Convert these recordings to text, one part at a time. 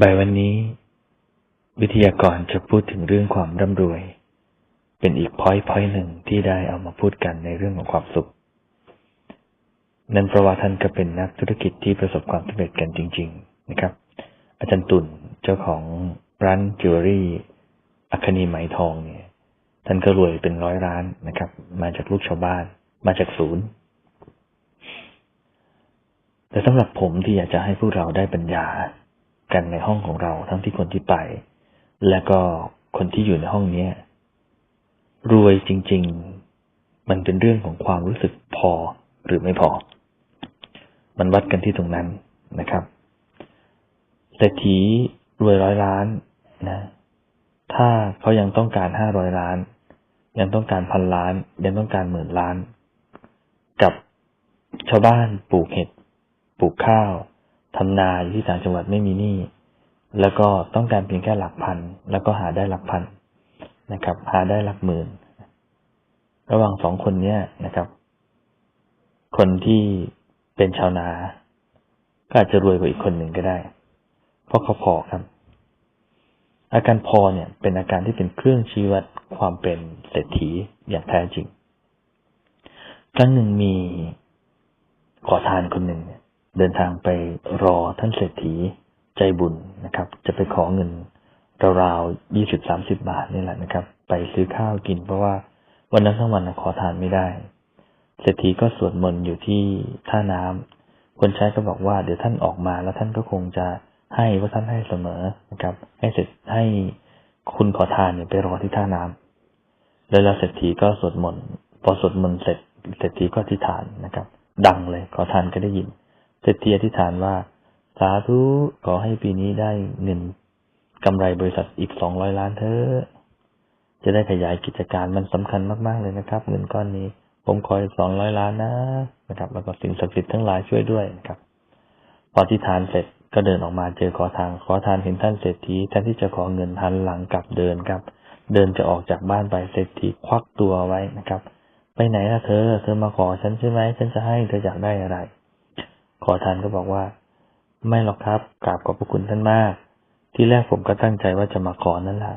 บ่ายวันนี้ วิทยากรจะพูดถึงเรื่องความร่ำรวย เป็นอีกพอยต์พอยต์หนึ่งที่ได้เอามาพูดกันในเรื่องของความสุข นั่นเพราะว่าท่านก็เป็นนักธุรกิจที่ประสบความสำเร็จกันจริง ๆ นะครับ อาจารย์ตุ่นเจ้าของร้านจิวเวลรี่อัคนีไหมทองเนี่ย ท่านก็รวยเป็นร้อยล้านนะครับ มาจากลูกชาวบ้าน มาจากศูนย์ แต่สำหรับผมที่อยากจะให้พวกเราได้ปัญญา กันในห้องของเราทั้งที่คนที่ไป และก็คนที่อยู่ในห้องเนี้ยรวยจริง ๆ มันเป็นเรื่องของความรู้สึกพอหรือไม่พอ มันวัดกันที่ตรงนั้นนะครับเศรษฐีรวยร้อยล้านนะ ถ้าเขายังต้องการห้าร้อยล้าน ยังต้องการพันล้าน ยังต้องการหมื่นล้าน กับชาวบ้านปลูกเห็ด ปลูกข้าว ทำนาอยู่ที่ต่างจังหวัดไม่มีหนี้แล้วก็ต้องการเพียงแค่หลักพัน แล้วก็หาได้หลักพันนะครับ หาได้หลักหมื่น ระหว่างสองคนเนี้ยนะครับ คนที่เป็นชาวนา ก็อาจจะรวยกว่าอีกคนหนึ่งก็ได้ เพราะเขาพอครับ อาการพอเนี่ย เป็นอาการที่เป็นเครื่องชี้วัดความเป็นเศรษฐีอย่างแท้จริงครั้งหนึ่งมีขอทานคนหนึ่ง เดินทางไปรอท่านเศรษฐีใจบุญนะครับ จะไปขอเงินราวๆยี่สิบสามสิบาทนี่แหละนะครับ ไปซื้อข้าวกินเพราะว่าวันนั้นทั้งวันขอทานไม่ได้ เศรษฐีก็สวดมนต์อยู่ที่ท่าน้ำคนใช้ก็บอกว่าเดี๋ยวท่านออกมาแล้วท่านก็คงจะให้ว่าท่านให้เสมอนะครับ ให้เสร็จให้คุณขอทานเนี่ยไปรอที่ท่าน้ำแล้วเศรษฐีก็สวดมนต์พอสวดมนต์เสร็จเศรษฐีก็อธิษฐานนะครับ ดังเลยขอทานก็ได้ยิน เศรษฐีอธิษฐานว่า สาธุขอให้ปีนี้ได้เงินกำไรบริษัทอีกสองร้อยล้านเถอจะได้ขยายกิจการมันสำคัญมาก ๆ เลยนะครับ เงินก้อนนี้ ผมขออีกสองร้อยล้านนะนะครับ แล้วก็สิ่งศักดิ์สิทธิ์ทั้งหลายช่วยด้วยนะครับพอที่ทานเสร็จก็เดินออกมาเจอขอทานขอทานเห็นท่านเศรษฐีแทนที่จะขอเงินหันหลังกลับเดินครับ เดินจะออกจากบ้านไปเศรษฐีควักตัวไว้นะครับ ไปไหนล่ะเธอ เธอมาขอฉันใช่ไหมฉันจะให้เธออยากได้อะไร ขอทานก็บอกว่า ไม่หรอกครับกราบขอบพระคุณท่านมาก ที่แรกผมก็ตั้งใจว่าจะมาขอนั่นแหละ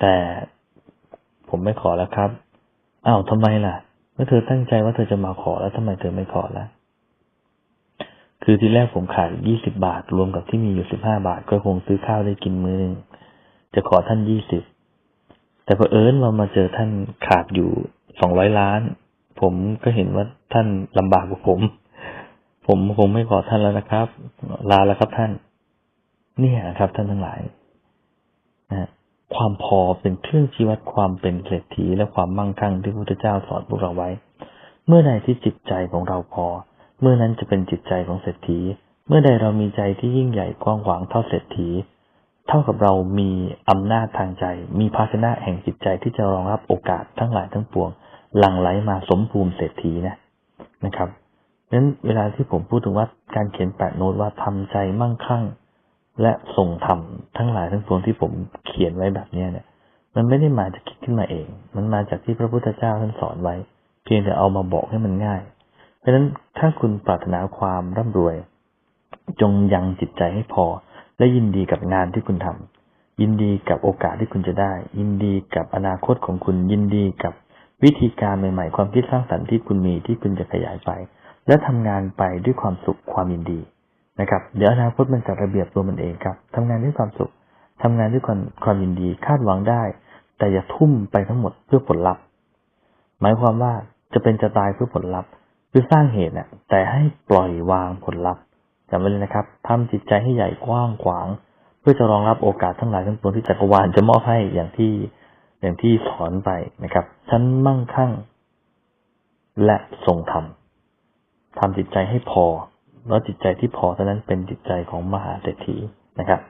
แต่ผมไม่ขอแล้วครับอ้าวทำไมล่ะเมื่อเธอตั้งใจว่าเธอจะมาขอแล้วทำไมเธอไม่ขอละคือที่แรกผมขาดยี่สิบาท รวมกับที่มีอยู่สิบห้าบาท ก็คงซื้อข้าวได้กินมื้อนึงจะขอท่านยี่สิบแต่พอเอิญเรามาเจอท่านขาดอยู่สองร้อยล้าน ผมก็เห็นว่าท่านลำบากกว่าผม ผมคงไม่ขอท่านแล้วนะครับ ลาแล้วครับท่าน เนี่ยครับ ท่านทั้งหลายนะความพอเป็นเครื่องชี้วัดความเป็นเศรษฐีและความมั่งคั่งที่พระพุทธเจ้าสอนพวกเราไว้ เมื่อใดที่จิตใจของเราพอ เมื่อนั้นจะเป็นจิตใจของเศรษฐี เมื่อใดเรามีใจที่ยิ่งใหญ่กว้างขวางเท่าเศรษฐี เท่ากับเรามีอำนาจทางใจ มีภาชนะแห่งจิตใจที่จะรองรับโอกาสทั้งหลายทั้งปวง หลั่งไหลมาสมภูมิเศรษฐีนะนะครับ นั้นเวลาที่ผมพูดถึงว่าการเขียนแปะโน้ตว่าทำใจมั่งคั่ง และส่งทำทั้งหลายทั้งปวงที่ผมเขียนไว้แบบนี้เนี่ย มันไม่ได้มาจากคิดขึ้นมาเอง มันมาจากที่พระพุทธเจ้าท่านสอนไว้ เพียงแต่เอามาบอกให้มันง่าย เพราะฉะนั้นถ้าคุณปรารถนาความร่ำรวย จงยังจิตใจให้พอ และยินดีกับงานที่คุณทำยินดีกับโอกาสที่คุณจะได้ ยินดีกับอนาคตของคุณยินดีกับวิธีการใหม่ ๆ ความคิดสร้างสรรค์ที่คุณมีที่คุณจะขยายไป และทำงานไปด้วยความสุขความยินดีนะครับ เดี๋ยวอนาคตมันจะระเบียบตัวมันเองครับทำงานด้วยความสุขทำงานด้วยความความยินดีคาดหวังได้ แต่อย่าทุ่มไปทั้งหมดเพื่อผลลัพธ์ หมายความว่าจะเป็นจะตายเพื่อผลลัพธ์คือสร้างเหตุน่ะแต่ให้ปล่อยวางผลลัพธ์จำไว้เลยนะครับทำจิตใจให้ใหญ่กว้างขวาง เพื่อจะรองรับโอกาสทั้งหลายทั้งปวงที่จักรวาลจะมอบให้อย่างที่อย่างที่สอนไปนะครับ ฉันมั่งคั่ง และทรงธรรม ทำจิตใจให้พอ แล้วจิตใจที่พอเท่านั้นเป็นจิตใจของมหาเศรษฐีนะครับ